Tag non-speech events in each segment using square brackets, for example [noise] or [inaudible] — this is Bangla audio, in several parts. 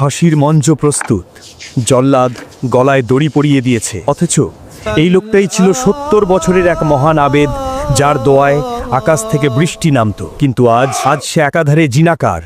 ফাঁসির মঞ্চ প্রস্তুত। জল্লাদ গলায় দড়ি পরিয়ে দিয়েছে। অথচ এই লোকটাই ছিল সত্তর বছরের এক মহান আবেদ, যার দোয়ায় আকাশ থেকে বৃষ্টি নামত। কিন্তু আজ আজ সে একাধারে জিনাকার,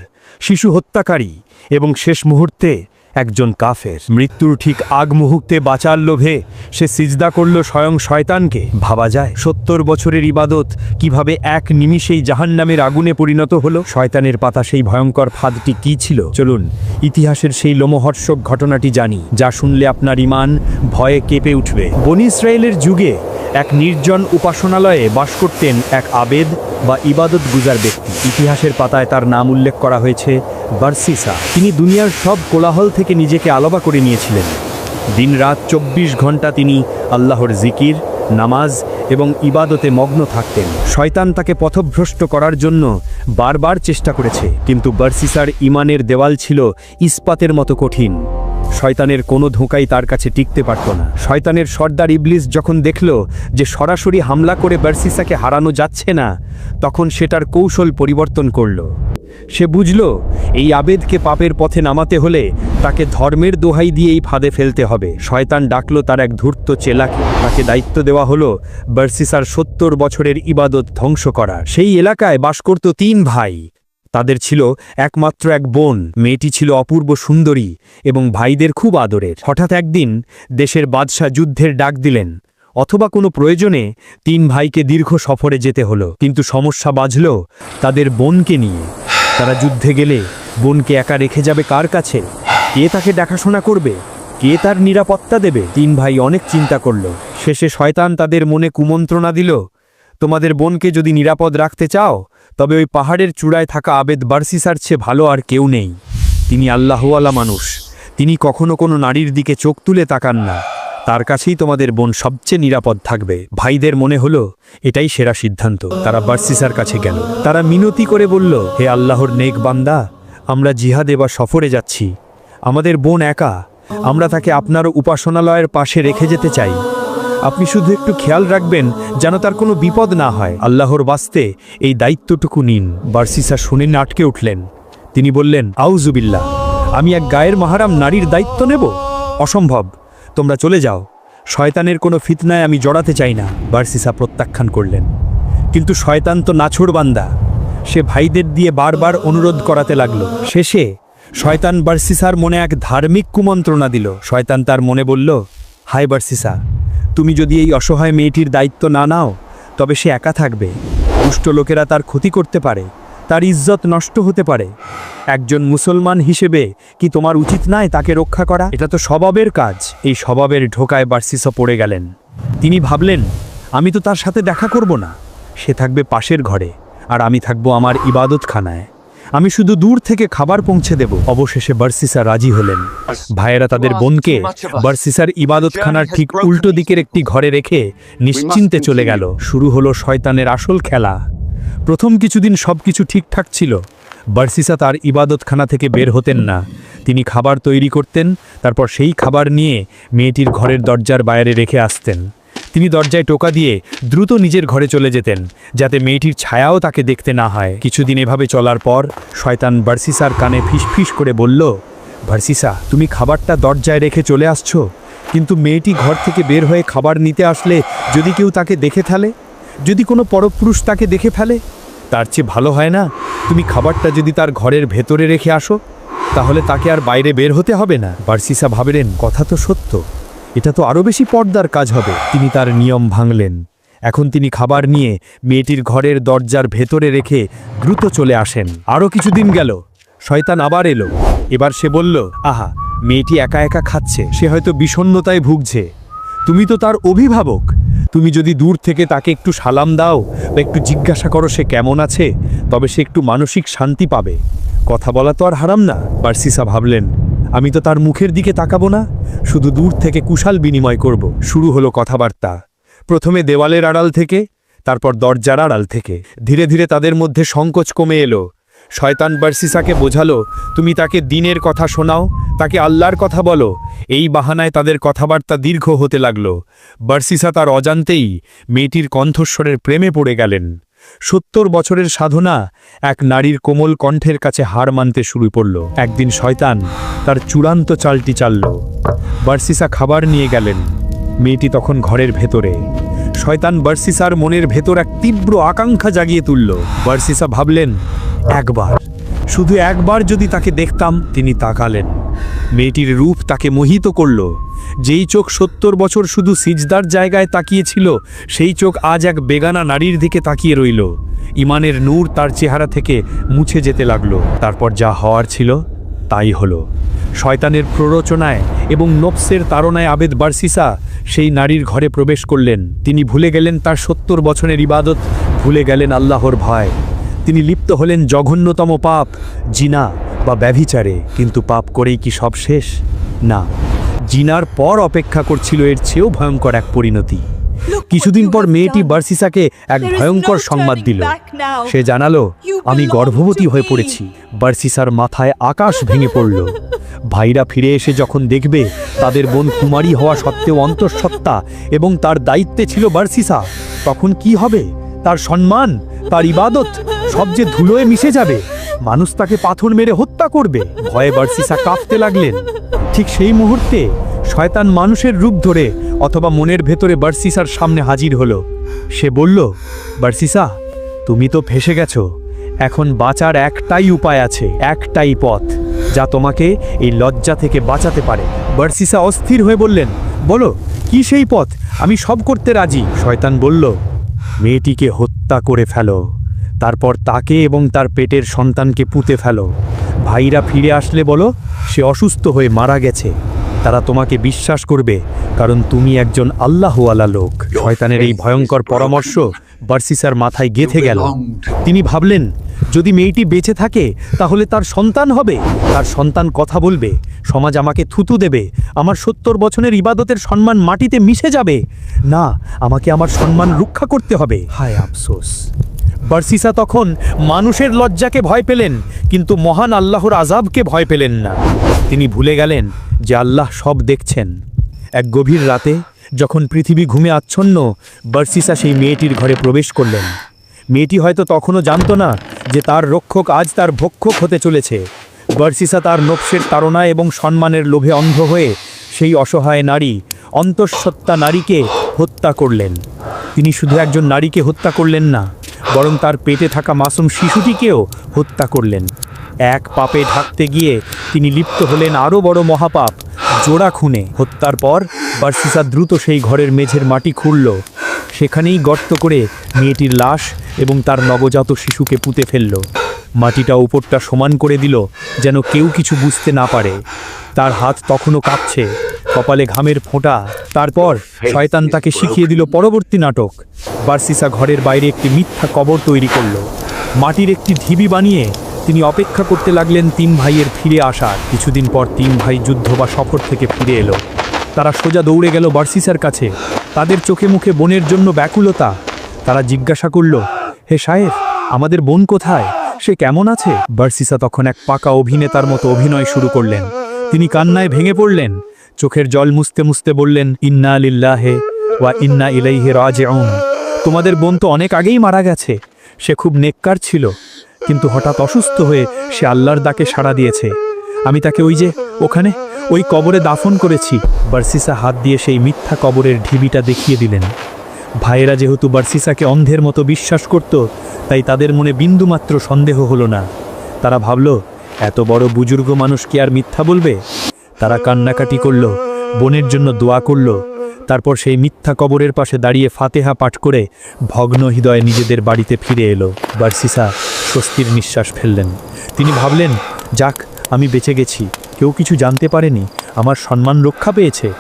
শিশু হত্যাকারী এবং শেষ মুহূর্তে একজন কাফের। মৃত্যুর ঠিক আগ মুহূর্তে বাঁচার লোভে সে সিজদা করল স্বয়ং শয়তানকে। ভাবা যায়, সত্তর বছরের ইবাদত কীভাবে এক নিমিষেই জাহান্নামের আগুনে পরিণত হলো? শয়তানের পাতা সেই ভয়ঙ্কর ফাঁদটি কি ছিল? চলুন, ইতিহাসের সেই লোমহর্ষক ঘটনাটি জানি, যা শুনলে আপনার ইমান ভয়ে কেঁপে উঠবে। বনি ইসরায়েলের যুগে এক নির্জন উপাসনালয়ে বাস করতেন এক আবেদ বা ইবাদত গুজার ব্যক্তি। ইতিহাসের পাতায় তার নাম উল্লেখ করা হয়েছে বার্সিসা। তিনি দুনিয়ার সব কোলাহল থেকে নিজেকে আলাদা করে নিয়েছিলেন। দিনরাত চব্বিশ ঘণ্টা তিনি আল্লাহর জিকির, নামাজ এবং ইবাদতে মগ্ন থাকতেন। শয়তান তাকে পথভ্রষ্ট করার জন্য বারবার চেষ্টা করেছে, কিন্তু বার্সিসার ইমানের দেওয়াল ছিল ইস্পাতের মতো কঠিন। শয়তানের কোনো ধোঁকাই তার কাছে টিকতে পারত না। শয়তানের সর্দার ইবলিস যখন দেখল যে সরাসরি হামলা করে বার্সিসাকে হারানো যাচ্ছে না, তখন সেটার কৌশল পরিবর্তন করল। সে বুঝল, এই আবেদকে পাপের পথে নামাতে হলে তাকে ধর্মের দোহাই দিয়েই ফাঁদে ফেলতে হবে। শয়তান ডাকল তার এক ধূর্ত চেলাকে। তাকে দায়িত্ব দেওয়া হলো বার্সিসার সত্তর বছরের ইবাদত ধ্বংস করার। সেই এলাকায় বাস করত তিন ভাই। তাদের ছিল একমাত্র এক বোন। মেয়েটি ছিল অপূর্ব সুন্দরী এবং ভাইদের খুব আদরের। হঠাৎ একদিন দেশের বাদশাহ যুদ্ধের ডাক দিলেন। অথবা কোনো প্রয়োজনে তিন ভাইকে দীর্ঘ সফরে যেতে হলো। কিন্তু সমস্যা বাজল তাদের বোনকে নিয়ে। তারা যুদ্ধে গেলে বোনকে একা রেখে যাবে কার কাছে? কে তাকে দেখাশোনা করবে? কে তার নিরাপত্তা দেবে? তিন ভাই অনেক চিন্তা করল। শেষে শয়তান তাদের মনে কুমন্ত্রণা দিল, তোমাদের বোনকে যদি নিরাপদ রাখতে চাও তবে ওই পাহাড়ের চূড়ায় থাকা আবেদ বার্সিসার চেয়ে ভালো আর কেউ নেই। তিনি আল্লাহওয়ালা মানুষ। তিনি কখনো কোনো নারীর দিকে চোখ তুলে তাকান না। তার কাছেই তোমাদের বোন সবচেয়ে নিরাপদ থাকবে। ভাইদের মনে হলো, এটাই সেরা সিদ্ধান্ত। তারা বার্সিসার কাছে গেল। তারা মিনতি করে বলল, হে আল্লাহর নেক বান্দা, আমরা জিহাদে বা সফরে যাচ্ছি। আমাদের বোন একা। আমরা তাকে আপনার উপাসনালয়ের পাশে রেখে যেতে চাই। আপনি শুধু একটু খেয়াল রাখবেন যেন তার কোনো বিপদ না হয়। আল্লাহর বাস্তে এই দায়িত্বটুকু নিন। বার্সিসা শুনে আটকে উঠলেন। তিনি বললেন আউজুবিল্লা আমি এক গায়ের মাহারাম নারীর দায়িত্ব নেব? অসম্ভব। তোমরা চলে যাও। শয়তানের কোনো ফিতনায় আমি জড়াতে চাই না। বার্সিসা প্রত্যাখ্যান করলেন। কিন্তু শয়তান তো নাছোড় বান্দা। সে ভাইদের দিয়ে বারবার অনুরোধ করাতে লাগল। শেষে শয়তান বার্সিসার মনে এক ধার্মিক কুমন্ত্রণা দিল। শয়তান তার মনে বলল হাই বার্সিসা তুমি যদি এই অসহায় মেয়েটির দায়িত্ব না নাও, তবে সে একা থাকবে। দুষ্ট লোকেরা তার ক্ষতি করতে পারে, তার ইজ্জত নষ্ট হতে পারে। একজন মুসলমান হিসেবে কি তোমার উচিত নয় তাকে রক্ষা করা? এটা তো স্বভাবের কাজ। এই স্বভাবের ঢোকায় বার্সিসা পড়ে গেলেন। তিনি ভাবলেন, আমি তো তার সাথে দেখা করব না। সে থাকবে পাশের ঘরে, আর আমি থাকব আমার ইবাদতখানায়। আমি শুধু দূর থেকে খাবার পৌঁছে দেব। অবশেষে বার্সিসা রাজি হলেন। ভাইয়েরা তাদের বোনকে বার্সিসার ইবাদতখানার ঠিক উল্টো দিকের একটি ঘরে রেখে নিশ্চিন্তে চলে গেল। শুরু হলো শয়তানের আসল খেলা। প্রথম কিছুদিন সবকিছু ঠিকঠাক ছিল। বার্সিসা তার ইবাদতখানা থেকে বের হতেন না। তিনি খাবার তৈরি করতেন, তারপর সেই খাবার নিয়ে মেয়েটির ঘরের দরজার বাইরে রেখে আসতেন। তিনি দরজায় টোকা দিয়ে দ্রুত নিজের ঘরে চলে যেতেন, যাতে মেয়েটির ছায়াও তাকে দেখতে না হয়। কিছুদিন এভাবে চলার পর শয়তান বার্সিসার কানে ফিসফিস করে বলল ভার্সিসা তুমি খাবারটা দরজায় রেখে চলে আসছো? কিন্তু মেয়েটি ঘর থেকে বের হয়ে খাবার নিতে আসলে যদি কেউ তাকে দেখে ফেলে? যদি কোনো পরপুরুষ তাকে দেখে ফেলে? তার চেয়ে ভালো হয় না? তুমি খাবারটা যদি তার ঘরের ভেতরে রেখে আসো, তাহলে তাকে আর বাইরে বের হতে হবে না। বার্সিসা ভাবলেন, কথা তো সত্য। এটা তো আরও বেশি পর্দার কাজ হবে। তিনি তার নিয়ম ভাঙলেন। এখন তিনি খাবার নিয়ে মেয়েটির ঘরের দরজার ভেতরে রেখে দ্রুত চলে আসেন। আরও কিছুদিন গেল। শয়তান আবার এলো। এবার সে বলল, আহা, মেয়েটি একা একা খাচ্ছে। সে হয়তো বিষণ্ণতায় ভুগছে। তুমি তো তার অভিভাবক। তুমি যদি দূর থেকে তাকে একটু সালাম দাও বা একটু জিজ্ঞাসা করো সে কেমন আছে, তবে সে একটু মানসিক শান্তি পাবে। কথা বলা তো আর হারাম না। বার্সিসা ভাবলেন আমি তো তার মুখের দিকে তাকাবো না, শুধু দূর থেকে কুশাল বিনিময় করব। শুরু হলো কথাবার্তা। প্রথমে দেওয়ালের আড়াল থেকে, তারপর দরজার আড়াল থেকে। ধীরে ধীরে তাদের মধ্যে সংকোচ কমে এলো। শয়তান বার্সিসাকে বোঝালো, তুমি তাকে দিনের কথা শোনাও, তাকে আল্লাহর কথা বলো। এই বাহানায় তাদের কথাবার্তা দীর্ঘ হতে লাগল। বার্সিসা তার অজান্তেই মেয়েটির কণ্ঠস্বরের প্রেমে পড়ে গেলেন। সত্তর বছরের সাধনা এক নারীর কোমল কণ্ঠের কাছে হার মানতে শুরু করল। একদিন শয়তান তার চূড়ান্ত চালটি চালল। বার্সিসা খাবার নিয়ে গেলেন। মেয়েটি তখন ঘরের ভেতরে। শয়তান বার্সিসার মনের ভেতর এক তীব্র আকাঙ্ক্ষা জাগিয়ে তুলল। বার্সিসা ভাবলেন, একবার, শুধু একবার যদি তাকে দেখতাম, তিনি তাকালেন। মেয়েটির রূপ তাকে মোহিত করল। যেই চোখ সত্তর বছর শুধু সিজদার জায়গায় তাকিয়েছিল, সেই চোখ আজ এক বেগানা নারীর দিকে তাকিয়ে রইল। ইমানের নূর তার চেহারা থেকে মুছে যেতে লাগল। তারপর যা হওয়ার ছিল, তাই হলো। শয়তানের প্ররোচনায় এবং নফসের তাড়নায় আবেদ বার্সিসা সেই নারীর ঘরে প্রবেশ করলেন। তিনি ভুলে গেলেন তার সত্তর বছরের ইবাদত, ভুলে গেলেন আল্লাহর ভয়। তিনি লিপ্ত হলেন জঘন্যতম পাপ, জিনা। বা ব্যভিচারে কিন্তু পাপ করেই কি সব শেষ? না। জিনার পর অপেক্ষা করছিল এর চেয়েও ভয়ঙ্কর এক পরিণতি। কিছুদিন পর মেয়েটি বার্সিসাকে এক ভয়ঙ্কর সংবাদ দিল। সে জানালো আমি গর্ভবতী হয়ে পড়েছি। বার্সিসার মাথায় আকাশ ভেঙে পড়ল। ভাইরা ফিরে এসে যখন দেখবে তাদের বোন কুমারী হওয়া সত্ত্বেও অন্তঃসত্ত্বা এবং তার দায়িত্বে ছিল বার্সিসা তখন কি হবে? তার সম্মান তার ইবাদত সব যে ধুলোয় মিশে যাবে। মানুষ তাকে পাথর মেরে হত্যা করবে। ভয়ে বার্সিসা কাঁপতে লাগলেন। ঠিক সেই মুহূর্তে শয়তান মানুষের রূপ ধরে অথবা মনের ভেতরে বার্সিসার সামনে হাজির হলো। সে বলল, বার্সিসা, তুমি তো ফেসে গেছো। এখন বাঁচার একটাই উপায় আছে, একটাই পথ, যা তোমাকে এই লজ্জা থেকে বাঁচাতে পারে। বার্সিসা অস্থির হয়ে বললেন, বলো, কি সেই পথ? আমি সব করতে রাজি। শয়তান বলল, মেয়েটিকে হত্যা করে ফেলো। তারপর তাকে এবং তার পেটের সন্তানকে পুঁতে ফেলো। ভাইরা ফিরে আসলে বলো, সে অসুস্থ হয়ে মারা গেছে। তারা তোমাকে বিশ্বাস করবে, কারণ তুমি একজন আল্লাহওয়ালা লোক। শয়তানের এই ভয়ঙ্কর পরামর্শ বার্সিসার মাথায় গেথে গেল। তিনি ভাবলেন, যদি মেয়েটি বেঁচে থাকে, তাহলে তার সন্তান হবে। তার সন্তান কথা বলবে, সমাজ আমাকে থুতু দেবে, আমার সত্তর বছরের ইবাদতের সম্মান মাটিতে মিশে যাবে। না, আমাকে আমার সম্মান রক্ষা করতে হবে। হায় আফসোস। বার্সিসা তখন মানুষের লজ্জাকে ভয় পেলেন, কিন্তু মহান আল্লাহর আজাবকে ভয় পেলেন না। তিনি ভুলে গেলেন যে আল্লাহ সব দেখছেন। এক গভীর রাতে যখন পৃথিবী ঘুমে আচ্ছন্ন, বার্সিসা সেই মেয়েটির ঘরে প্রবেশ করলেন। মেয়েটি হয়তো তখনও জানতো না যে তার রক্ষক আজ তার ভক্ষক হতে চলেছে। বার্সিসা তার নকশের তাড়না এবং সম্মানের লোভে অন্ধ হয়ে সেই অসহায় নারী, অন্তঃসত্ত্বা নারীকে হত্যা করলেন। তিনি শুধু একজন নারীকে হত্যা করলেন না বরং তার পেটে থাকা মাসুম শিশুটিকেও হত্যা করলেন। এক পাপে ঢাকতে গিয়ে তিনি লিপ্ত হলেন আরও বড় মহাপাপ। জোড়া খুনে হত্যার পর বার্সিসা দ্রুত সেই ঘরের মেঝের মাটি খুঁড়ল সেখানেই গর্ত করে মেয়েটির লাশ এবং তার নবজাত শিশুকে পুঁতে ফেলল। মাটিটা উপরটা সমান করে দিল যেন কেউ কিছু বুঝতে না পারে। তার হাত তখনও কাঁপছে। কপালে ঘামের ফোঁটা। তারপর শয়তান তাকে শিখিয়ে দিল পরবর্তী নাটক। বার্সিসা ঘরের বাইরে একটি মিথ্যা কবর তৈরি করল। মাটির একটি ঢিবি বানিয়ে তিনি অপেক্ষা করতে লাগলেন তিন ভাইয়ের ফিরে আসার। কিছুদিন পর তিন ভাই যুদ্ধ বা সফর থেকে ফিরে এলো। তারা সোজা দৌড়ে গেল বার্সিসার কাছে। তাদের চোখে মুখে বোনের জন্য ব্যাকুলতা। তারা জিজ্ঞাসা করল, হে সাহেব আমাদের বোন কোথায়? সে কেমন আছে? বার্সিসা তখন এক পাকা অভিনেতার মতো অভিনয় শুরু করলেন। তিনি কান্নায় ভেঙে পড়লেন। চোখের জল মুছতে মুছতে বললেন, ইন্না লিল্লাহে ওয়া ইন্না ইলাইহে রাজিউন। তোমাদের বোন তো অনেক আগেই মারা গেছে। সে খুব নেককার ছিল, কিন্তু হঠাৎ অসুস্থ হয়ে সে আল্লাহর ডাকে সাড়া দিয়েছে। আমি তাকে ওই যে, ওখানে, ওই কবরে দাফন করেছি। বার্সিসা হাত দিয়ে সেই মিথ্যা কবরের ঢিবিটা দেখিয়ে দিলেন। ভাইয়েরা যেহেতু বার্সিসাকে অন্ধের মতো বিশ্বাস করত, তাই তাদের মনে বিন্দুমাত্র সন্দেহ হলো না। তারা ভাবল, এত বড় বুজুর্গ মানুষ কি আর মিথ্যা বলবে? তারা কান্নাকাটি করল, বোনের জন্য দোয়া করল, তারপর সেই মিথ্যা কবরের পাশে দাঁড়িয়ে ফাতেহা পাঠ করে ভগ্ন হৃদয়ে নিজেদের বাড়িতে ফিরে এলো। বার্সিসা স্বস্তির নিঃশ্বাস ফেললেন। তিনি ভাবলেন, যাক, আমি বেঁচে গেছি। কেউ কিছু জানতে পারেনি। আমার সম্মান রক্ষা পেয়েছে।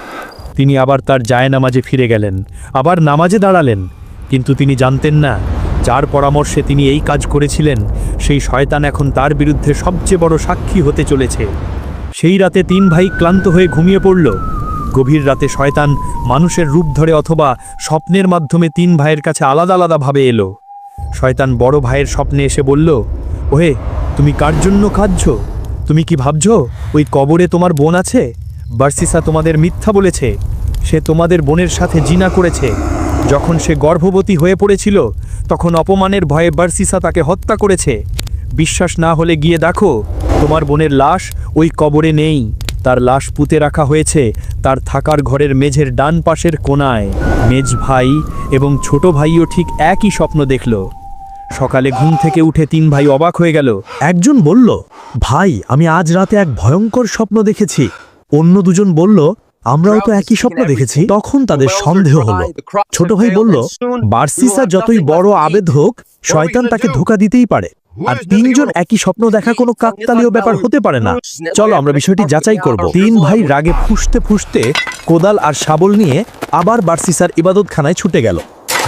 তিনি আবার তার জায় নামাজে ফিরে গেলেন। আবার নামাজে দাঁড়ালেন। কিন্তু তিনি জানতেন না, যার পরামর্শে তিনি এই কাজ করেছিলেন, সেই শয়তান এখন তার বিরুদ্ধে সবচেয়ে বড় সাক্ষী হতে চলেছে। সেই রাতে তিন ভাই ক্লান্ত হয়ে ঘুমিয়ে পড়ল। গভীর রাতে শয়তান মানুষের রূপ ধরে অথবা স্বপ্নের মাধ্যমে তিন ভাইয়ের কাছে আলাদা আলাদাভাবে এলো। শয়তান বড় ভাইয়ের স্বপ্নে এসে বলল, ওহে, তুমি কার জন্য কাঁদছ? তুমি কি ভাবছ ওই কবরে তোমার বোন আছে? বার্সিসা তোমাদের মিথ্যা বলেছে। সে তোমাদের বোনের সাথে জিনা করেছে। যখন সে গর্ভবতী হয়ে পড়েছিল, তখন অপমানের ভয়ে বার্সিসা তাকে হত্যা করেছে। বিশ্বাস না হলে গিয়ে দেখো তোমার বোনের লাশ ওই কবরে নেই। তার লাশ পুঁতে রাখা হয়েছে তার থাকার ঘরের মেঝের ডান পাশের কোনায় মেজ ভাই এবং ছোট ভাইও ঠিক একই স্বপ্ন দেখল। সকালে ঘুম থেকে উঠে তিন ভাই অবাক হয়ে গেল। একজন বলল, ভাই, আমি আজ রাতে এক ভয়ঙ্কর স্বপ্ন দেখেছি। অন্য দুজন বলল, আমরাও তো একই স্বপ্ন দেখেছি। তখন তাদের সন্দেহ হলো। ছোট ভাই বলল, বার্সিসা যতই বড় আবেদ হোক, শয়তান তাকে ধোকা দিতেই পারে। আর তিনজন একই স্বপ্ন দেখা কোনো কাকতালীয় ব্যাপার হতে পারে না। চলো আমরা বিষয়টি যাচাই করব। তিন ভাই রাগে ফুসতে ফুসতে কোদাল আর শাবল নিয়ে আবার বার্সিসার ইবাদতখানায় ছুটে গেল।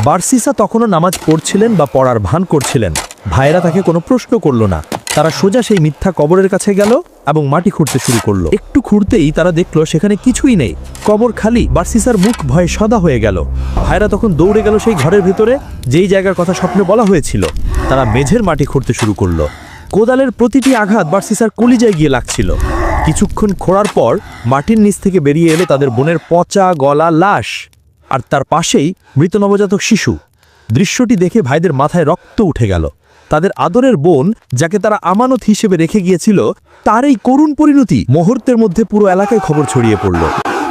বার্সিসা তখনও নামাজ পড়ছিলেন বা পড়ার ভান করছিলেন। ভাইয়েরা তাকে কোনো প্রশ্ন করল না। তারা সোজা সেই মিথ্যা কবরের কাছে গেল এবং মাটি খুঁড়তে শুরু করল। একটু খুঁড়তেই তারা দেখল সেখানে কিছুই নেই। কবর খালি বার্সিসার মুখ ভয়ে সদা হয়ে গেল। ভাইরা তখন দৌড়ে গেল সেই ঘরের ভেতরে যেই জায়গার কথা স্বপ্নে বলা হয়েছিল। তারা মেঝের মাটি খুঁড়তে শুরু করল। কোদালের প্রতিটি আঘাত বার্সিসার কলিজায় গিয়ে লাগছিল। কিছুক্ষণ খোঁড়ার পর মাটির নিচ থেকে বেরিয়ে এলো তাদের বোনের পচা গলা লাশ আর তার পাশেই মৃত নবজাতক শিশু। দৃশ্যটি দেখে ভাইদের মাথায় রক্ত উঠে গেল। তাদের আদরের বোন, যাকে তারা আমানত হিসেবে রেখে গিয়েছিল, তার এই করুণ পরিণতি মুহূর্তের মধ্যে পুরো এলাকায় খবর ছড়িয়ে পড়ল।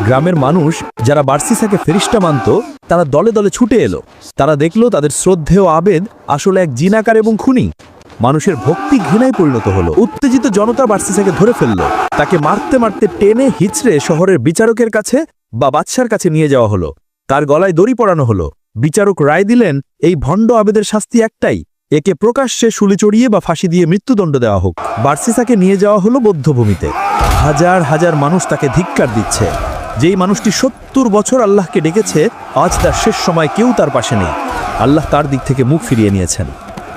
গ্রামের মানুষ, যারা বার্সিসাকে ফেরিস্টা মানত, তারা দলে দলে ছুটে এলো। তারা দেখল তাদের শ্রদ্ধেয় আবেদ আসলে এক জিনাকার এবং খুনি। মানুষের ভক্তি ঘৃণায় পরিণত হলো। উত্তেজিত জনতা বার্সিসাকে ধরে ফেলল। তাকে মারতে মারতে টেনে হিচড়ে শহরের বিচারকের কাছে বা বাদশার কাছে নিয়ে যাওয়া হলো। তার গলায় দড়ি পড়ানো হলো। বিচারক রায় দিলেন, এই ভণ্ড আবেদের শাস্তি একটাই একে প্রকাশ্যে শুলি চড়িয়ে বা ফাঁসি দিয়ে মৃত্যুদণ্ড দেওয়া হোক। বার্সিসাকে নিয়ে যাওয়া হলো বৌদ্ধভূমিতে। হাজার হাজার মানুষ তাকে ধিক্কার দিচ্ছে। যেই মানুষটি সত্তর বছর আল্লাহকে ডেকেছে, আজ তার শেষ সময় কেউ তার পাশে নেই। আল্লাহ তার দিক থেকে মুখ ফিরিয়ে নিয়েছেন।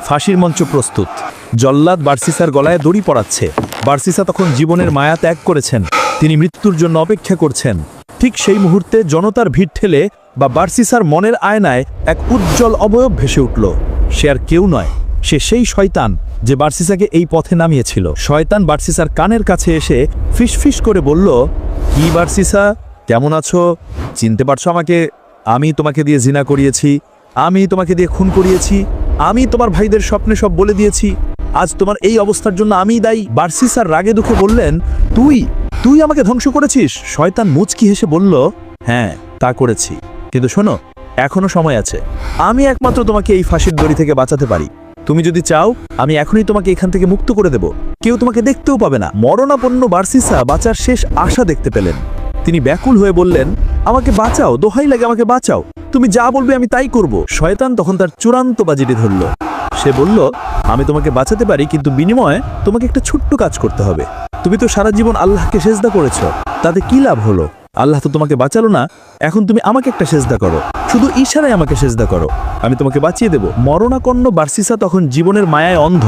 ফাঁসির মঞ্চ প্রস্তুত। জল্লাদ বার্সিসার গলায় দড়ি পড়াচ্ছে বার্সিসা তখন জীবনের মায়া ত্যাগ করেছেন। তিনি মৃত্যুর জন্য অপেক্ষা করছেন। ঠিক সেই মুহূর্তে জনতার ভিড় ঠেলে বা বার্সিসার মনের আয়নায় এক উজ্জ্বল অবয়ব ভেসে উঠল। সে আর কেউ নয়। সে সেই শয়তান যে বার্সিসাকে এই পথে নামিয়েছিল। শয়তান বার্সিসার কানের কাছে এসে ফিসফিস করে বলল, কি বার্সিসা? কেমন আছো? চিনতে পারছ আমাকে? আমি তোমাকে দিয়ে জিনা করিয়েছি। আমি তোমাকে দিয়ে খুন করিয়েছি। আমি তোমার ভাইদের স্বপ্নে সব বলে দিয়েছি। আজ তোমার এই অবস্থার জন্য আমি দায়ী। বার্সিসার রাগে দুঃখে বললেন, তুই তুই আমাকে ধ্বংস করেছিস? শয়তান মুচকি হেসে বলল হ্যাঁ তা করেছি। কিন্তু শোনো এখনও সময় আছে। আমি একমাত্র তোমাকে এই ফাঁসির দড়ি থেকে বাঁচাতে পারি। তুমি যদি চাও, আমি এখনই তোমাকে এখান থেকে মুক্ত করে দেব। কেউ তোমাকে দেখতেও পাবে না। মরণাপন্ন বার্সিসা বাঁচার শেষ আশা দেখতে পেলেন। তিনি ব্যাকুল হয়ে বললেন, আমাকে বাঁচাও, দোহাই লাগে, আমাকে বাঁচাও। তুমি যা বলবে আমি তাই করব। শয়তান তখন তার চূড়ান্ত বাজিটি ধরল। সে বলল, আমি তোমাকে বাঁচাতে পারি, কিন্তু বিনিময়ে তোমাকে একটা ছোট্ট কাজ করতে হবে। তুমি তো সারা জীবন আল্লাহকে সেজদা করেছ। তাতে কি লাভ হলো? আল্লাহ তো তোমাকে বাঁচালো না, এখন তুমি আমাকে একটা সেজদা করো। শুধু ইশারায় আমাকে সেজদা করো। আমি তোমাকে বাঁচিয়ে দেব। মরণাকন্ন বার্সিসা তখন জীবনের মায়ায় অন্ধ।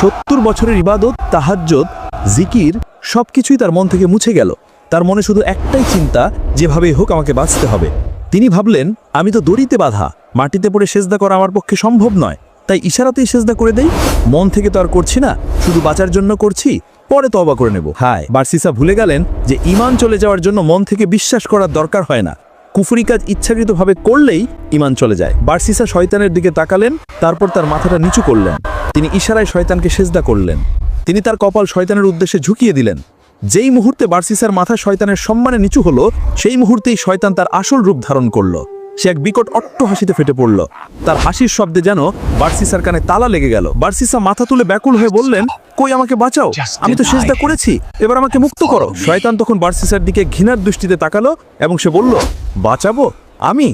সত্তর বছরের ইবাদত তাহাজ্জত জিকির, সবকিছুই তার মন থেকে মুছে গেল। তার মনে শুধু একটাই চিন্তা, যেভাবেই হোক আমাকে বাঁচতে হবে। তিনি ভাবলেন, আমি তো দড়িতে বাঁধা। মাটিতে পড়ে সেজদা করা আমার পক্ষে সম্ভব নয়। তাই ইশারাতেই সেজদা করে দেই। মন থেকে তো আর করছি না। শুধু বাঁচার জন্য করছি। পরে তবা করে নেব। হায়, বার্সিসা ভুলে গেলেন যে ইমান চলে যাওয়ার জন্য মন থেকে বিশ্বাস করার দরকার হয় না। কুফুরি কাজ ইচ্ছাকৃতভাবে করলেই ইমান চলে যায়। বার্সিসা শয়তানের দিকে তাকালেন, তারপর তার মাথাটা নিচু করলেন। তিনি ইশারায় শয়তানকে সেজদা করলেন। তিনি তার কপাল শয়তানের উদ্দেশ্যে ঝুঁকিয়ে দিলেন। যেই মুহূর্তে বার্সিসার মাথা শয়তানের সম্মানে নিচু হলো, সেই মুহূর্তেই শয়তান তার আসল রূপ ধারণ করল। সে এক বিকট অট্ট হাসিতে ফেটে পড়ল। তার হাসির শব্দে যেন বার্সিসার কানে তালা লেগে গেল। বার্সিসা মাথা তুলে ব্যাকুল হয়ে বললেন কই আমাকে বাঁচাও? আমি তো সেজদা করেছি। এবার আমাকে মুক্ত করো। শয়তান তখন বার্সিসার দিকে ঘৃণার দৃষ্টিতে তাকালো এবং সে বলল বাঁচাবো? আমি?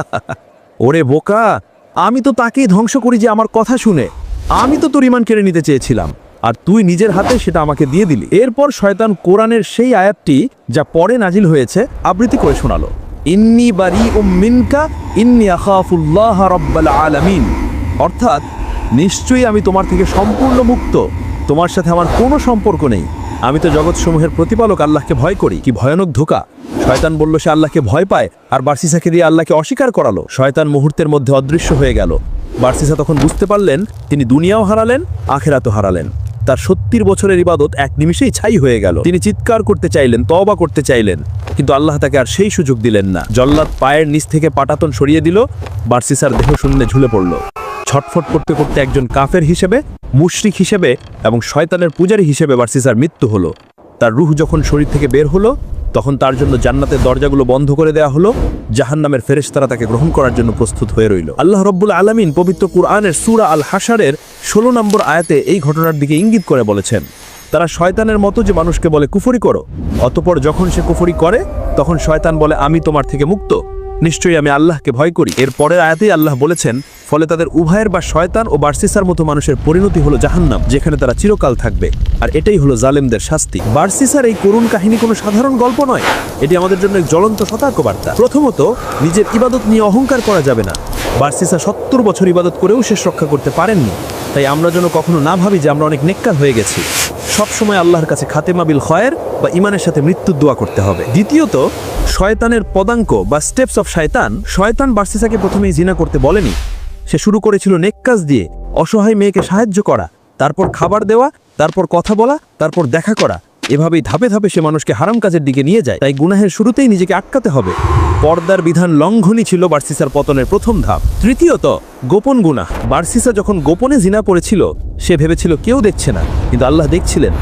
[laughs] ওরে বোকা আমি তো তাকেই ধ্বংস করি যে আমার কথা শুনে। আমি তো তোর ইমান কেড়ে নিতে চেয়েছিলাম আর তুই নিজের হাতে সেটা আমাকে দিয়ে দিলি। এরপর শয়তান কোরআনের সেই আয়াতটি যা পরে নাজিল হয়েছে আবৃত্তি করে শোনালো। ইন্নি বারি ও মিনকা ইন্নি আখাফুল্লাহ রব্বাল আলামিন। অর্থাৎ নিশ্চয়ই আমি তোমার থেকে সম্পূর্ণ মুক্ত। তোমার সাথে আমার কোনো সম্পর্ক নেই। আমি তো জগৎসমূহের প্রতিপালক আল্লাহকে ভয় করি। কি ভয়ানক ধোকা। শয়তান বলল, সে আল্লাহকে ভয় পায় আর বার্সিসাকে দিয়ে আল্লাহকে অস্বীকার করালো। শয়তান মুহূর্তের মধ্যে অদৃশ্য হয়ে গেল। বার্সিসা তখন বুঝতে পারলেন, তিনি দুনিয়াও হারালেন, আখেরাতও হারালেন। তার সত্তর বছরের ইবাদত এক নিমিষেই ছাই হয়ে গেল। তিনি চিৎকার করতে চাইলেন, তওবা করতে চাইলেন, কিন্তু আল্লাহ তাকে আর সেই সুযোগ দিলেন না। জল্লাদ পায়ের নিচ থেকে পাটাতন সরিয়ে দিল। বার্সিসার দেহ শূন্যে ঝুলে পড়ল। ছটফট করতে করতে একজন কাফের হিসেবে, মুশরিক হিসেবে এবং শয়তানের পূজারী হিসেবে বার্সিসার মৃত্যু হলো। তার রুহ যখন শরীর থেকে বের হলো, তখন তার জন্য জান্নাতের দরজাগুলো বন্ধ করে দেওয়া হলো, জাহান্নামের ফেরেশতারা তাকে গ্রহণ করার জন্য প্রস্তুত হয়ে রইল। আল্লাহ রব্বুল আলমিন পবিত্র কুরআনের সূরা আল হাসারের ষোলো নম্বর আয়াতে এই ঘটনার দিকে ইঙ্গিত করে বলেছেন, তারা শয়তানের মতো যে মানুষকে বলে কুফরি করো, অতপর যখন সে কুফরি করে, তখন শয়তান বলে, আমি তোমার থেকে মুক্ত নিশ্চয়ই আমি আল্লাহকে ভয় করি। এর পরের আয়াতেই আল্লাহ বলেছেন, ফলে তাদের উভয়ের বা শয়তান ও বার্সিসার মতো মানুষের পরিণতি হলো জাহান্নাম, যেখানে তারা চিরকাল থাকবে। আর এটাই হলো জালেমদের শাস্তি। বার্সিসার এই করুণ কাহিনী কোনো সাধারণ গল্প নয়। এটি আমাদের জন্য এক জ্বলন্ত সতর্কবার্তা। প্রথমত, নিজের ইবাদত নিয়ে অহংকার করা যাবে না। বার্সিসা সত্তর বছর ইবাদত করেও শেষ রক্ষা করতে পারেননি। তাই আমরা যেন কখনো না ভাবি যে আমরা অনেক নেককার হয়ে গেছি। সবসময় আল্লাহর কাছে খাতেমা বিল খয়ের বা ইমানের সাথে মৃত্যুর দোয়া করতে হবে। দ্বিতীয়ত, শয়তানের পদাঙ্ক বা স্টেপস অফ শয়তান শয়তান বার্সিসাকে প্রথমেই জিনা করতে বলেনি। সে শুরু করেছিল নেককাজ দিয়ে, অসহায় মেয়েকে সাহায্য করা, তারপর খাবার দেওয়া, তারপর কথা বলা, তারপর দেখা করা। এভাবেই ধাপে ধাপে সে মানুষকে হারাম কাজের দিকে নিয়ে যায়। তাই গুনাহের শুরুতেই নিজেকে আটকাতে হবে। পর্দার বিধান লঙ্ঘনই ছিল বার্সিসার পতনের প্রথম ধাপ। তৃতীয়ত, গোপন গুনাহ। বার্সিসা যখন গোপনে জিনা করেছিল, সে ভেবেছিল কেউ দেখছে না। কিন্তু আল্লাহ দেখছিলেন।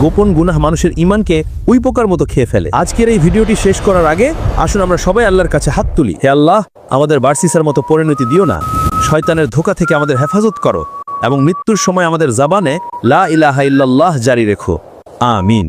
গোপন গুনাহ মানুষের ইমানকে উই পোকার মতো খেয়ে ফেলে। আজকের এই ভিডিওটি শেষ করার আগে আসুন আমরা সবাই আল্লাহর কাছে হাত তুলি। হে আল্লাহ, আমাদের বার্সিসার মতো পরিণতি দিও না। শয়তানের ধোকা থেকে আমাদের হেফাজত করো এবং মৃত্যুর সময় আমাদের জাবানে লা ইলাহা ইল্লাল্লাহ জারি রেখো। আমিন